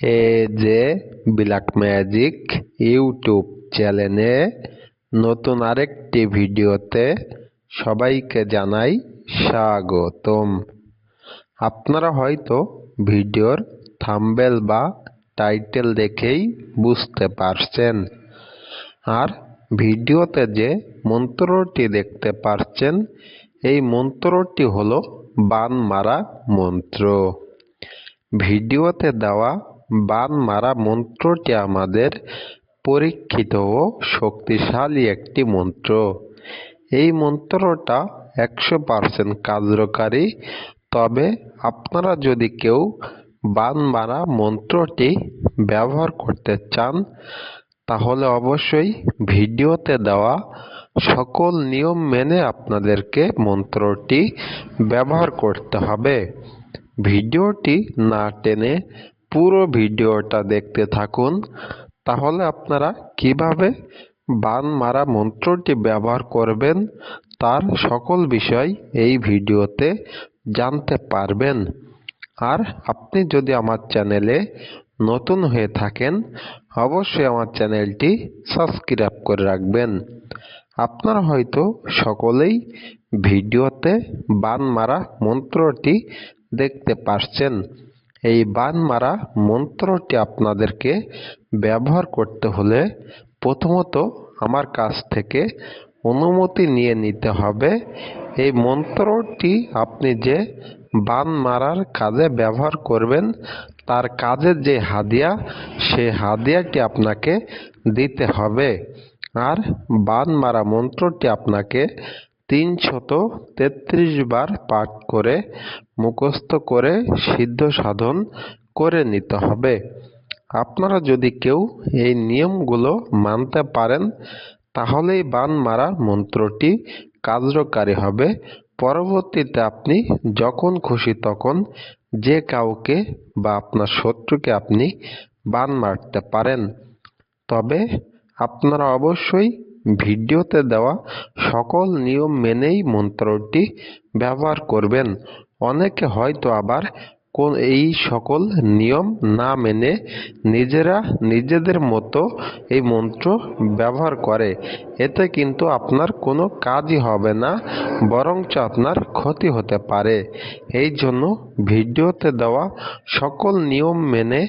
A J black magic YouTube চ্যানেলে নতুন আরেকটি ভিডিওতে সবাইকে জানাই স্বাগতম। আপনারা হয়তো ভিডিওর থাম্বেল বা টাইটেল দেখেই বুঝতে পারছেন। আর ভিডিওতে যে মন্ত্রটি দেখতে পারছেন, এই মন্ত্রটি হলো বান মারা মন্ত্র। ভিডিওতে দেওয়া বান মারা মন্ত্রটি আমাদের পরীক্ষিত ও শক্তিশালী একটি মন্ত্র। এই মন্ত্রটা একশো পার্সেন্ট কার্যকারী। তবে আপনারা যদি কেউ বান মারা মন্ত্রটি ব্যবহার করতে চান, তাহলে অবশ্যই ভিডিওতে দেওয়া সকল নিয়ম মেনে আপনাদেরকে মন্ত্রটি ব্যবহার করতে হবে। ভিডিওটি না টেনে পুরো ভিডিওটা দেখতে থাকুন, তাহলে আপনারা কীভাবে বান মারা মন্ত্রটি ব্যবহার করবেন তার সকল বিষয় এই ভিডিওতে জানতে পারবেন। আর আপনি যদি আমার চ্যানেলে নতুন হয়ে থাকেন, অবশ্যই আমার চ্যানেলটি সাবস্ক্রাইব করে রাখবেন। আপনারা হয়তো সকলেই ভিডিওতে বান মারা মন্ত্রটি দেখতে পারছেন। এই বান মারা মন্ত্রটি আপনাদেরকে ব্যবহার করতে হলে প্রথমত আমার কাছ থেকে অনুমতি নিয়ে নিতে হবে। এই মন্ত্রটি আপনি যে বান মারার কাজে ব্যবহার করবেন, তার কাজের যে হাদিয়া সে হাদিয়াটি আপনাকে দিতে হবে। আর বান মারা মন্ত্রটি আপনাকে তিনশত তেত্রিশ বার পাঠ করে, মুখস্থ করে সিদ্ধ সাধন করে নিতে হবে। আপনারা যদি কেউ এই নিয়মগুলো মানতে পারেন, তাহলেই বান মারা মন্ত্রটি কার্যকারী হবে। পরবর্তীতে আপনি যখন খুশি তখন যে কাউকে বা আপনার শত্রুকে আপনি বান মারতে পারেন, তবে আপনারা অবশ্যই ভিডিওতে দেওয়া সকল নিয়ম মেনেই মন্ত্রটি ব্যবহার করবেন। অনেকে হয়তো আবার কোন এই সকল নিয়ম না মেনে নিজেরা নিজেদের মতো এই মন্ত্র ব্যবহার করে, এতে কিন্তু আপনার কোনো কাজই হবে না, বরঞ্চ আপনার ক্ষতি হতে পারে। এই জন্য ভিডিওতে দেওয়া সকল নিয়ম মেনে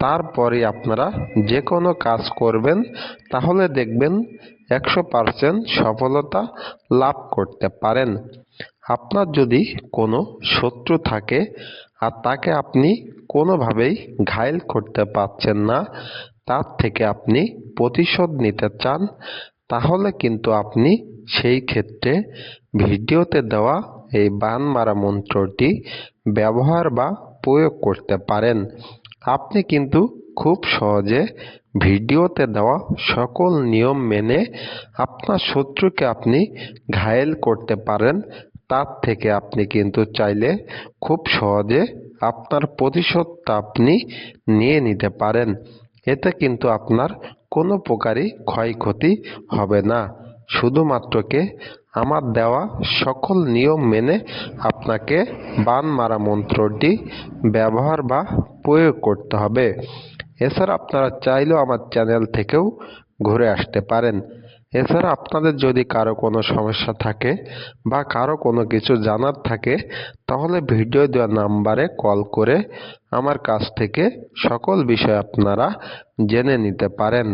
তারপরে আপনারা যে কোনো কাজ করবেন, তাহলে দেখবেন একশো সফলতা লাভ করতে পারেন। আপনার যদি কোনো শত্রু থাকে আর তাকে আপনি কোনোভাবেই ঘায়েল করতে পারছেন না, তার থেকে আপনি প্রতিশোধ নিতে চান, তাহলে কিন্তু আপনি সেই ক্ষেত্রে ভিডিওতে দেওয়া এই বান মারা মন্ত্রটি ব্যবহার বা প্রয়োগ করতে পারেন। আপনি কিন্তু খুব সহজে ভিডিওতে দেওয়া সকল নিয়ম মেনে আপনার শত্রুকে আপনি ঘায়েল করতে পারেন তার থেকে আপনি কিন্তু চাইলে খুব সহজে আপনার প্রতিশোধটা আপনি নিয়ে নিতে পারেন। এতে কিন্তু আপনার কোনো প্রকারই ক্ষয়ক্ষতি হবে না। শুধুমাত্রকে আমার দেওয়া সকল নিয়ম মেনে আপনাকে বান মারা মন্ত্রটি ব্যবহার বা প্রয়োগ করতে হবে। এছাড়া আপনারা চাইলেও আমার চ্যানেল থেকেও ঘুরে আসতে পারেন। এছাড়া আপনাদের যদি কারও কোনো সমস্যা থাকে বা কারও কোনো কিছু জানার থাকে, তাহলে ভিডিও দেওয়া নাম্বারে কল করে আমার কাছ থেকে সকল বিষয় আপনারা জেনে নিতে পারেন।